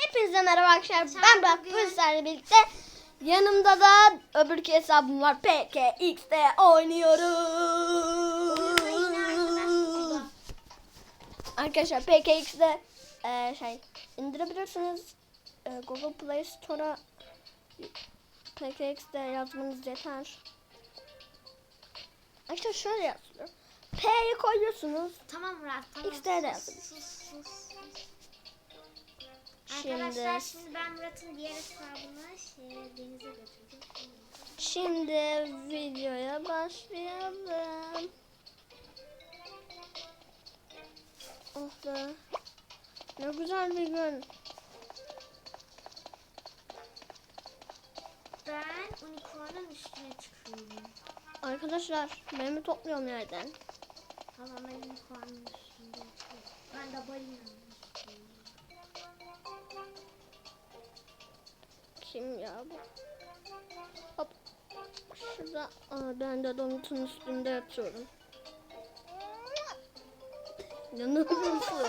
Hepinize merhaba arkadaşlar. Ben Burak sizlerle birlikte yanımda da öbürkü hesabım var. PKX'de oynuyoruz. Arkadaşlar PKX'de e, şey indirebilirsiniz. E, Google Play Store'a PKX'de yazmanız yeter. Arkadaşlar şöyle yazılıyor. P'yi koyuyorsunuz. Tamam Murat tamam. X'de de Sus, Şimdi- Arkadaşlar şimdi ben Murat'ın diğer hesabını şey, denize götüreceğim. Şimdi videoya başlayalım. Oh be. Ne güzel bir gün. Ben unicornun üstüne çıkıyorum. Arkadaşlar benim topluyorum yerden. Tamam ben unicornun üstünde. Ben de balinanın Kim ya? Hop. Şurada. Aa, ben de donutun üstünde yatıyorum. İnanılmazsın.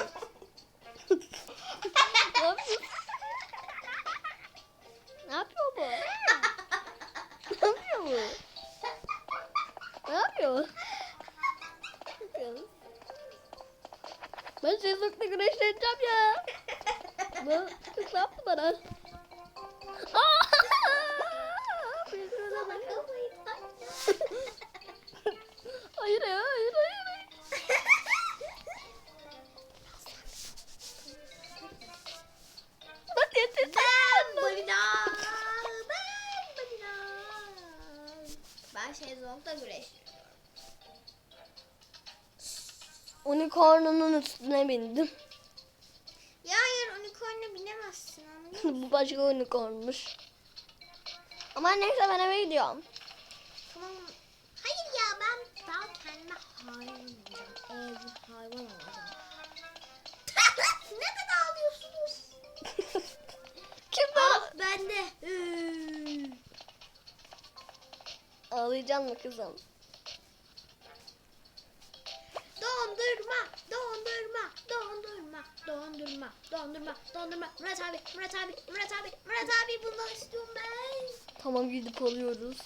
ne? Ne yapıyor bu? Ne yapıyor bu? Ne yapıyor? Ne? Ben sezonda güneşleneceğim ya. Kız ne yaptı Hayır ya, hayır, hayır. Bak yeter. Ben balina. Ben balina. Ben şezlongda güreşiyorum. Unicorn'un üstüne bindim. Binemezsin anlıyor musun? Bu başka unicornmuş. Ama neyse ben eve gidiyorum. Tamam. Hayır ya ben daha kendime hayvan olacağım. Hayvan olacağım. Neden ağlıyorsunuz? Kim bu? ben de. Ağlayacaksın mı kızım? Murat abi, Murat abi, Murat abi, bundan istiyorum ben. Tamam gidip alıyoruz.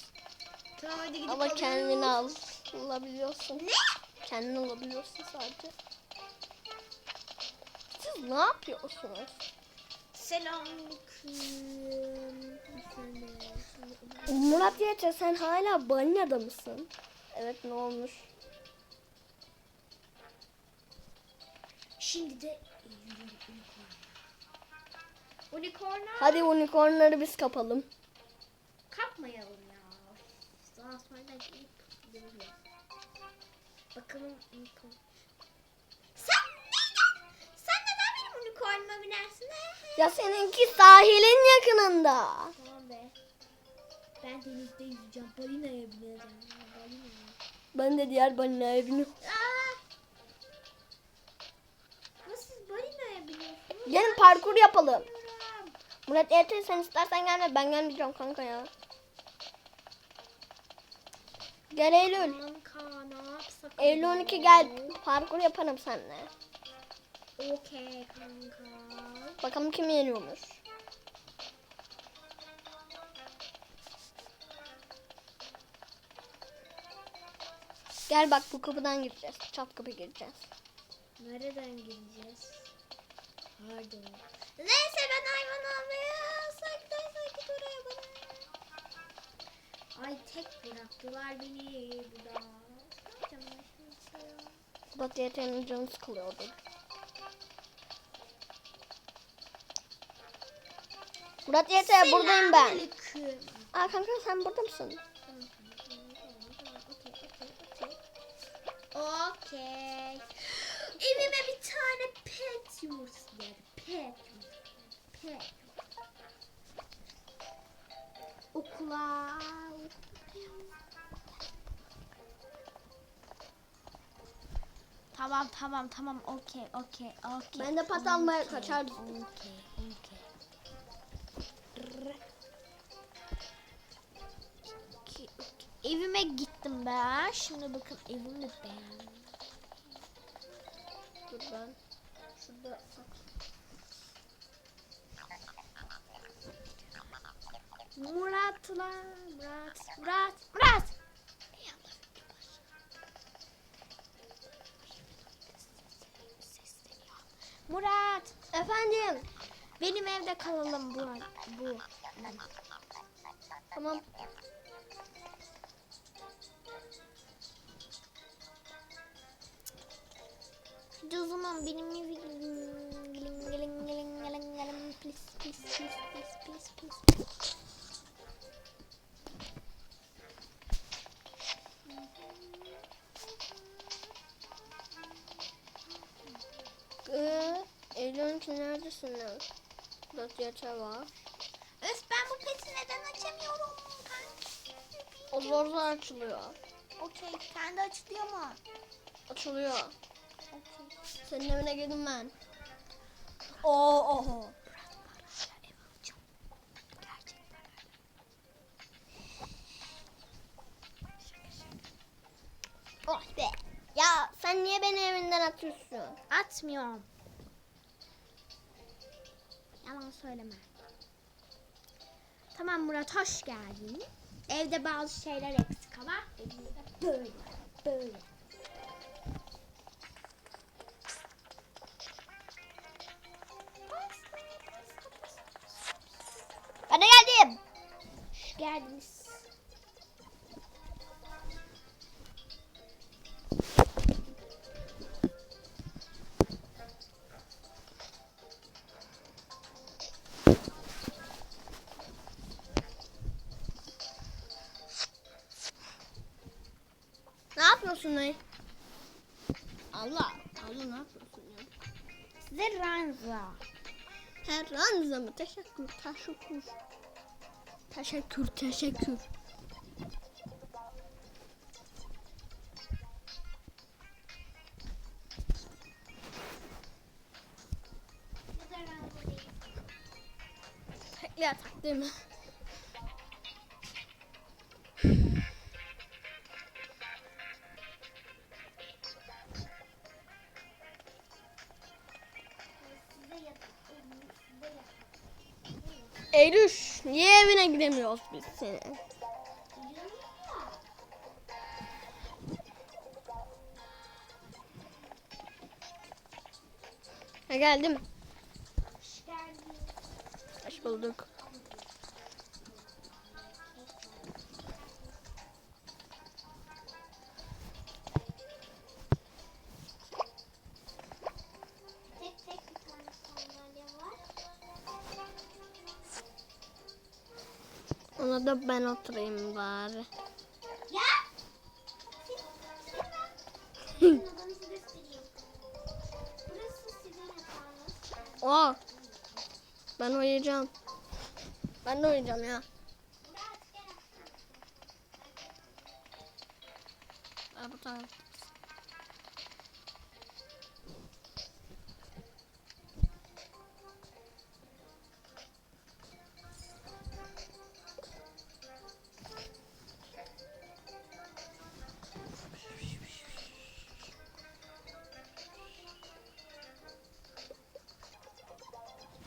Tamam hadi gidip Ama alıyoruz. kendini al. Alabiliyorsun. Ne? Kendini alabiliyorsun sadece. Siz ne yapıyorsunuz? Selamünaleyküm. Murat Yeçe sen hala balinada mısın? Evet ne olmuş? Şimdi de Unicorn'a Hadi unicornları biz kapalım. kapmayalım ya. Daha sonra gelip görürüz. Bakalım unicorn. Sen neden? Sen neden benim unicornuma binersin? Ya seninki sahilin yakınında. Tamam be. Ben denizde yüzeceğim. Balinaya bineceğim. Balinaya. Ben de diğer balinaya biniyorum. Gelin parkur yapalım. Murat Yeçe sen istersen gelme ben gelmeyeceğim kanka ya. Gel Eylül. Kanka? Eylül acaba? 12 gel. Parkur yaparım seninle. Okey kanka. Bakalım kim yeniyormuş. Gel bak bu kapıdan gireceğiz. Çat kapı gireceğiz. Nereden gireceğiz? Pardon. Neyse ben hayvan tek bıraktılar beni burada. Ne yapacağım ben şimdi? Murat Yete'nin canı sıkılıyordu. Murat Yete buradayım ben. Aa kanka sen burada mısın? Okey. Evime bir tane pet yumurtası geldi. Pet. Pet. Okula. Tamam tamam tamam okey okey okey. Ben de pat almaya kaçardım. Okey okey. Evime gittim ben. Şimdi bakın evimi beğendim. Dur ben şurada Murat'la Murat Murat Murat Murat Efendim. benim evde kalalım bu bu. Tamam. Hadi o zaman benim gelin gelin gelin gelin gelin gelin please please please please please please. Dosya var. Öf ben bu peti neden açamıyorum? O zor zor açılıyor. Okey kendi açılıyor mu? Açılıyor. Okey. Senin evine girdim ben. Oo oho. Oh be. Ya sen niye beni evinden atıyorsun? Atmıyorum. Yalan söyleme. Tamam Murat hoş geldin. Evde bazı şeyler eksik ama evimizde böyle böyle. Lan? Allah. Allah ne yapıyorsun ya? Size ranza. Her ranza mı? Teşekkür. Teşekkür. Teşekkür. Teşekkür. Tekli değil mi? Biz senin? Ha geldim. Hoş bulduk. Ona da ben oturayım bari. Ya! Siz, siz ben odanızı göstereyim. Burası sizin yatağınız. Aa, ben uyuyacağım. Ben de uyuyacağım ya. Murat gel. Aa, bu taraf.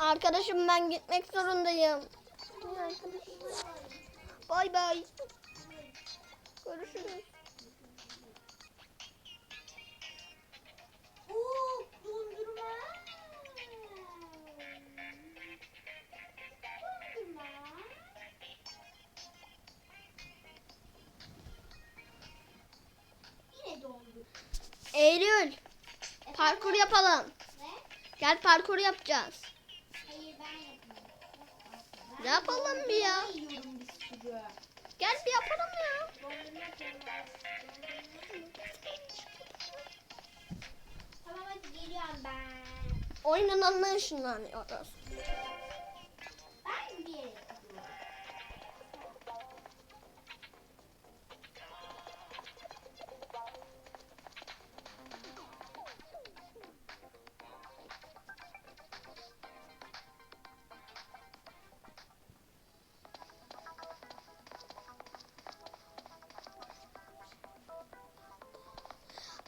Arkadaşım ben gitmek zorundayım. Bay bay. Görüşürüz. Oo, dondurma. Dondurma. Yine dondurma. Eylül, parkur yapalım. Ne? Gel parkur yapacağız. Ne yapalım bir ya? Gel bir yapalım ya. Tamam hadi geliyorum ben. Oyunun ışınlanıyoruz.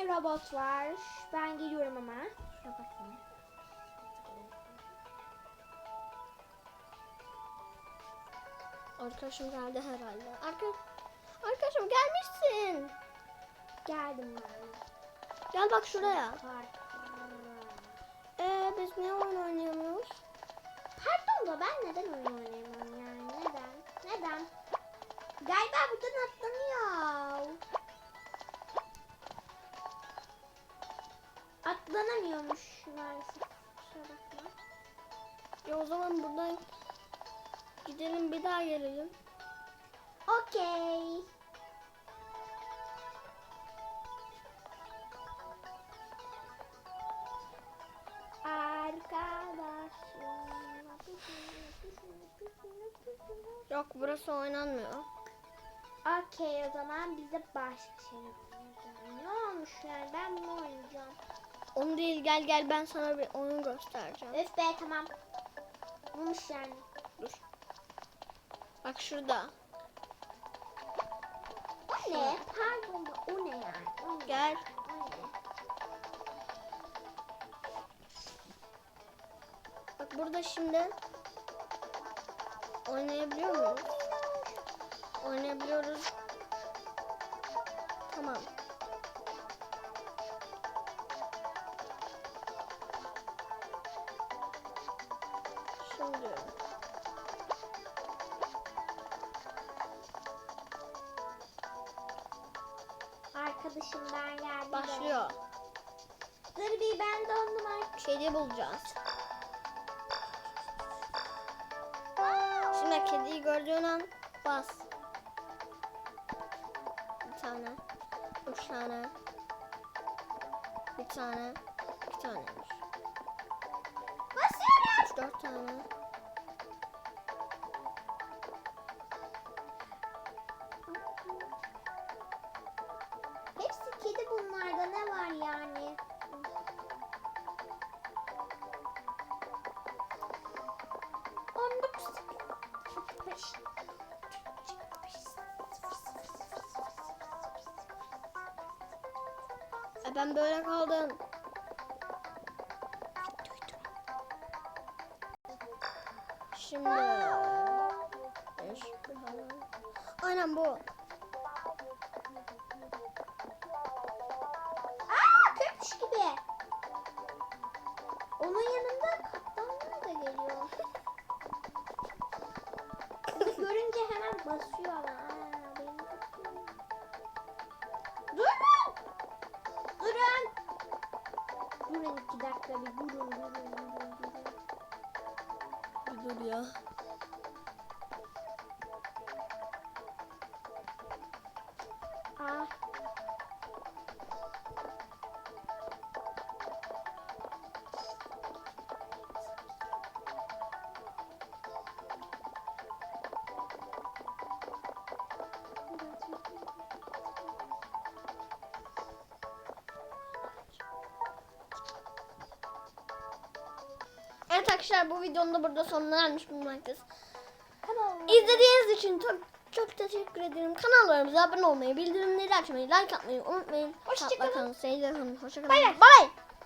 tane robot var. Ben geliyorum ama. Şuna bakayım. Arkadaşım geldi herhalde. Arka... Arkadaşım gelmişsin. Geldim ben. Gel bak şuraya. Ee biz niye oyun oynayamıyoruz? Pardon da ben neden oyun oynayamam yani? Neden? Neden? Galiba buradan atlanıyor. Atlanamıyormuş maalesef. Kusura bakma. Ya o zaman buradan gidelim bir daha gelelim. Okey. Arkadaşım. Yok burası oynanmıyor. Okey o zaman biz de Onu değil gel gel ben sana bir oyun göstereceğim. Öf be tamam. Olmuş yani. Dur. Bak şurada. O ne? Pardon da o ne yani? O ne? Gel. O ne? Bak burada şimdi oynayabiliyor muyuz? Oynayabiliyoruz. Tamam. Şimdi Arkadaşım ben geldim. başlıyor. Dur bir ben dondum artık. Kedi bulacağız. Şimdi kediyi gördüğün an bas. Bir tane. Üç tane. Bir tane. iki taneymiş. Dört tane. Hepsi kedi bunlarda ne var yani? E ben böyle kaldım. Şimdi. Aynen bu. Aa köpüş gibi. Onun yanında kaptanlar da geliyor. Kızı görünce hemen basıyor ama. Durun! Durun! Durun iki dakika bir durun Bir Evet arkadaşlar bu videonun da burada sonuna ermiş bulunmaktayız. Kanalıma İzlediğiniz için çok çok teşekkür ederim. Kanallarımıza abone olmayı, bildirimleri açmayı, like atmayı unutmayın. Hoşça kalın. Hoşçakalın. Hoşçakalın. Bay bay.